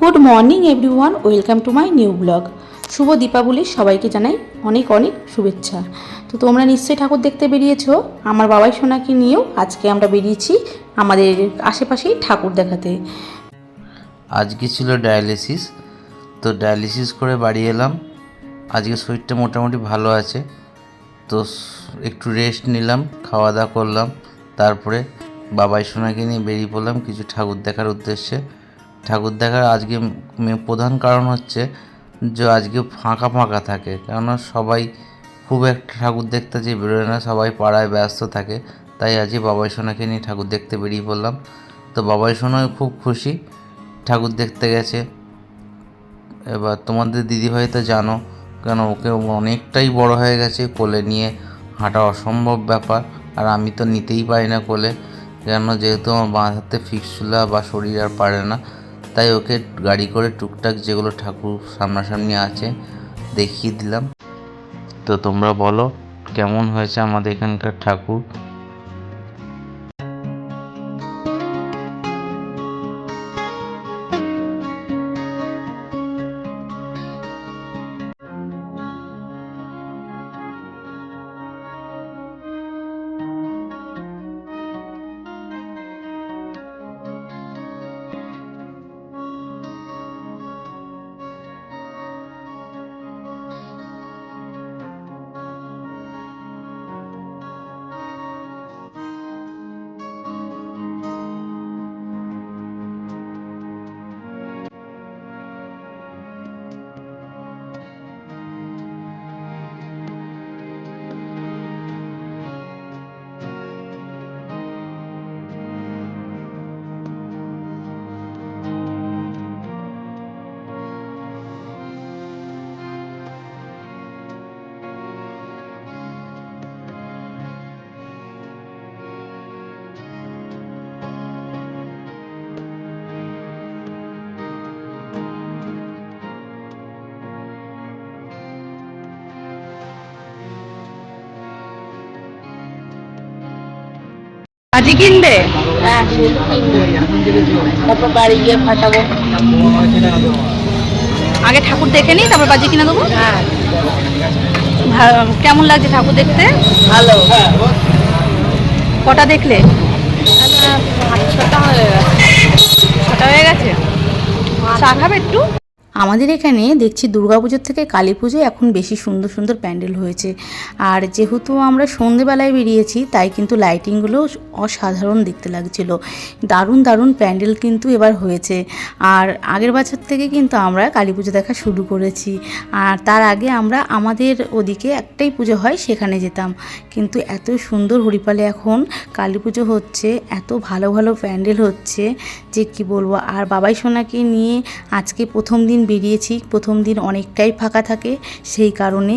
Good morning everyone welcome to my new blog শুভ দীপাবলির সবাইকে জানাই অনেক অনেক শুভেচ্ছা। তো তোমরা নিশ্চয়ই ঠাকুর দেখতে বেরিয়েছো। আমার বাবাই সোনাকে নিয়েও আজকে আমরা বেরিয়েছি আমাদের আশেপাশেই ঠাকুর দেখাতে। আজকে ছিল ডায়ালিসিস। তো ডায়ালিসিস করে বাড়ি এলাম। আজকে শরীরটা মোটামুটি ভালো আছে। তো একটু রেস্ট নিলাম খাওয়া দাওয়া করলাম। তারপরে বাবাই সোনাকে নিয়ে বেরিয়ে পড়লাম কিছু ঠাকুর দেখার উদ্দেশ্যে। ঠাকুর দেখার আজকে প্রধান কারণ হচ্ছে যে আজকে ফাঁকা ফাঁকা থাকে। কেননা সবাই খুব একটা ঠাকুর দেখতে যে বেরোয় না, সবাই পাড়ায় ব্যস্ত থাকে। তাই আজকে বাবাই সোনাকে নিয়ে ঠাকুর দেখতে বেরিয়ে পড়লাম। তো বাবাই সোনাও খুব খুশি, ঠাকুর দেখতে গেছে। এবার তোমাদের দিদিভাই তো জানো, কেন ওকে অনেকটাই বড় হয়ে গেছে কোলে নিয়ে। হাঁটা অসম্ভব ব্যাপার, আর আমি তো নিতেই পারি না কোলে। কেন যেহেতু আমার বাঁ হাতে ফিক্সুলা বা শরীর আর পারে না। তাই ওকে গাড়ি করে টুকটাক যেগুলো ঠাকুর সামনাসামনি আছে দেখিয়ে দিলাম। তো তোমরা বলো, কেমন হয়েছে আমাদের এখানকার ঠাকুর? আজি কিনবে? তারপর বাড়ি গিয়ে ফাটাবো। আগে ঠাকুর দেখে নিই তারপর বাজি কিনে দেবো? ভা- কেমন লাগছে ঠাকুর দেখতে? ভালো কটা দেখলে? হয়ে গেছে। ছটা হয়ে গেছে? চা খাবে একটু? আমাদের এখানে দেখছি দুর্গাপুজোর থেকে কালী পুজো এখন বেশি সুন্দর সুন্দর প্যান্ডেল হয়েছে। আর যেহেতু আমরা সন্ধেবেলায় বেরিয়েছি, তাই কিন্তু লাইটিংগুলো অসাধারণ দেখতে লাগছিল। দারুণ দারুণ প্যান্ডেল কিন্তু এবার হয়েছে। আর আগের বছর থেকে কিন্তু আমরা কালী পুজো দেখা শুরু করেছি। আর তার আগে আমরা আমাদের ওদিকে একটাই পুজো হয়, সেখানে যেতাম। কিন্তু এত সুন্দর হরিপালে এখন কালী পুজো হচ্ছে, এত ভালো ভালো প্যান্ডেল হচ্ছে যে কি বলব। আর বাবাই সোনাকে নিয়ে আজকে প্রথম দিন বেরিয়েছি, প্রথম দিন অনেকটাই ফাঁকা থাকে সেই কারণে।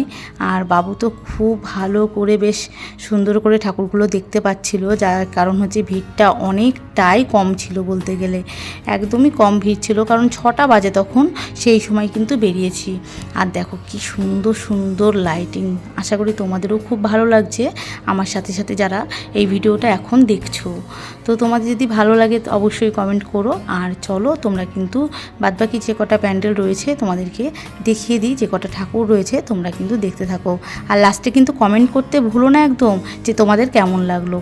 আর বাবু তো খুব ভালো করে বেশ সুন্দর করে ঠাকুরগুলো দেখতে পাচ্ছিল, যার কারণ হচ্ছে ভিড়টা অনেকটাই কম ছিল বলতে গেলে। একদমই কম ভিড় ছিল, কারণ ছটা বাজে তখন, সেই সময় কিন্তু বেরিয়েছি। আর দেখো কি সুন্দর সুন্দর লাইটিং আশা করি তোমাদেরও খুব ভালো লাগছে, আমার সাথে সাথে যারা এই ভিডিওটা এখন দেখছ। তো তোমাদের যদি ভালো লাগে অবশ্যই কমেন্ট করো, আর চলো তোমরা কিন্তু বাদবাকি যে কটা প্যান্ডেল রয়েছে, তোমাদেরকে দেখিয়ে দিই যে কটা ঠাকুর রয়েছে, তোমরা কিন্তু দেখতে থাকো। আর লাস্টে কিন্তু কমেন্ট করতে ভুলো না একদম যে তোমাদের কেমন লাগল।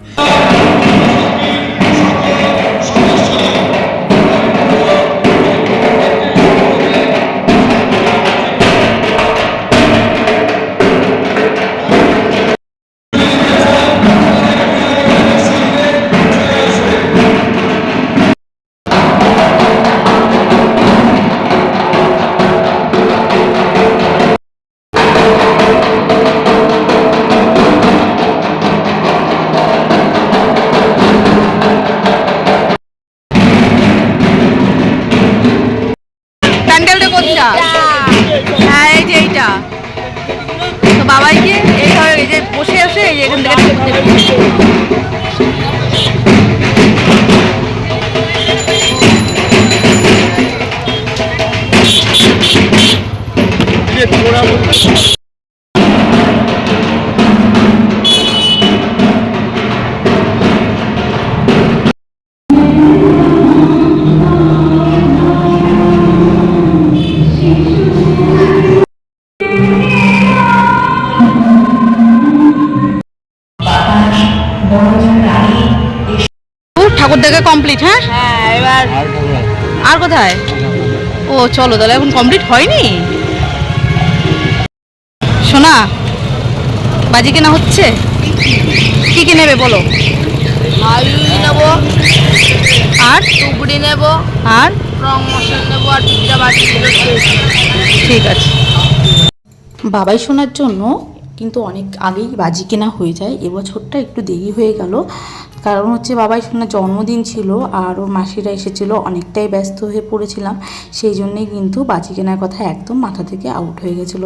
প্যান্ডেলটা হ্যাঁ এই এইটা। তো বাবাই গিয়ে এইভাবে এই যে বসে আছে, এই যে এখান থেকে ঠাকুর দেখে কমপ্লিট হ্যাঁ? হ্যাঁ এবার আর কোথায়? ও চলো তাহলে এখন কমপ্লিট হয়নি? সোনা বাজি কেনা হচ্ছে? কি কি নেবে বলো? আলু আর? টুকরি নেব আর? রং মশলা আর ঠিক আছে। বাবাই শোনার জন্য কিন্তু অনেক আগেই বাজি কেনা হয়ে যায়। এবছরটা একটু দেরি হয়ে গেল। কারণ হচ্ছে বাবাই শোনার জন্মদিন ছিল আর ওর মাসিরা এসেছিল অনেকটাই ব্যস্ত হয়ে পড়েছিলাম। সেই জন্যেই কিন্তু বাজি কেনার কথা একদম মাথা থেকে আউট হয়ে গেছিল।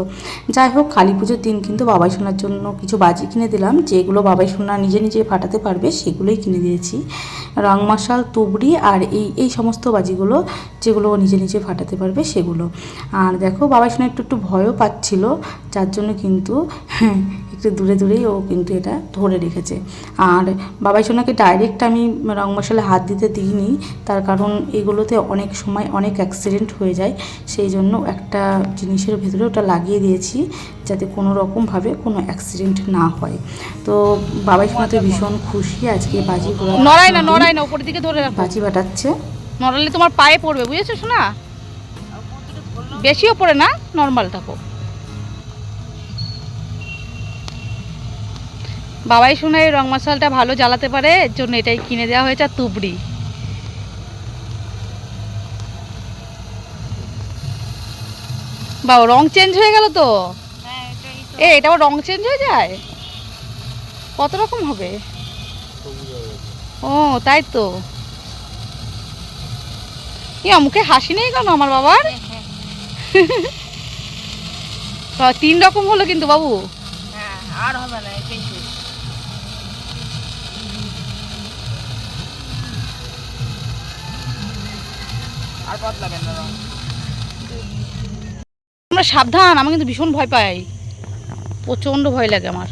যাই হোক কালী পুজোর দিন কিন্তু বাবাই শোনার জন্য কিছু বাজি কিনে দিলাম। যেগুলো বাবাই সোনা নিজে নিজে ফাটাতে পারবে সেগুলোই কিনে দিয়েছি। রং মশাল তুবড়ি আর এই এই সমস্ত বাজিগুলো যেগুলো ও নিজে নিজে ফাটাতে পারবে সেগুলো। আর দেখো বাবাই সোনা একটু একটু ভয়ও পাচ্ছিল যার জন্য কিন্তু হ্যাঁ, একটু দূরে দূরেই ও কিন্তু এটা ধরে রেখেছে। আর বাবাই সোনাকে ডাইরেক্ট আমি রং মশলা হাত দিতে দিইনি। তার কারণ এগুলোতে অনেক সময় অনেক অ্যাক্সিডেন্ট হয়ে যায়। সেই জন্য একটা জিনিসের ভেতরে ওটা লাগিয়ে দিয়েছি যাতে কোনো রকমভাবে কোনো অ্যাক্সিডেন্ট না হয়। তো বাবাই তো ভীষণ খুশি। আজকে বাজি নড়াই না নড়াই না উপরের দিকে ধরে রাখো। বাজি বাটাচ্ছে। নড়ালে তোমার পায়ে পড়বে বুঝেছ শোনা বেশিও পড়ে না নর্মাল থাকো। বাবাই শোনা এই রং মশালটা ভালো জ্বালাতে পারে এর জন্য এটাই কিনে দেওয়া হয়েছে আর তুবড়ি। বাবা রং চেঞ্জ হয়ে গেল তো? এ এটাও রং চেঞ্জ হয়ে যায়? কত রকম হবে? ও তাই তো। ইয়া মুখে হাসি নেই কেন আমার বাবার? তিন রকম হলো কিন্তু বাবু। হ্যাঁ আর হবে না আর না? রং তোমরা সাবধান আমি কিন্তু ভীষণ ভয় পাই। প্রচণ্ড ভয় লাগে আমার।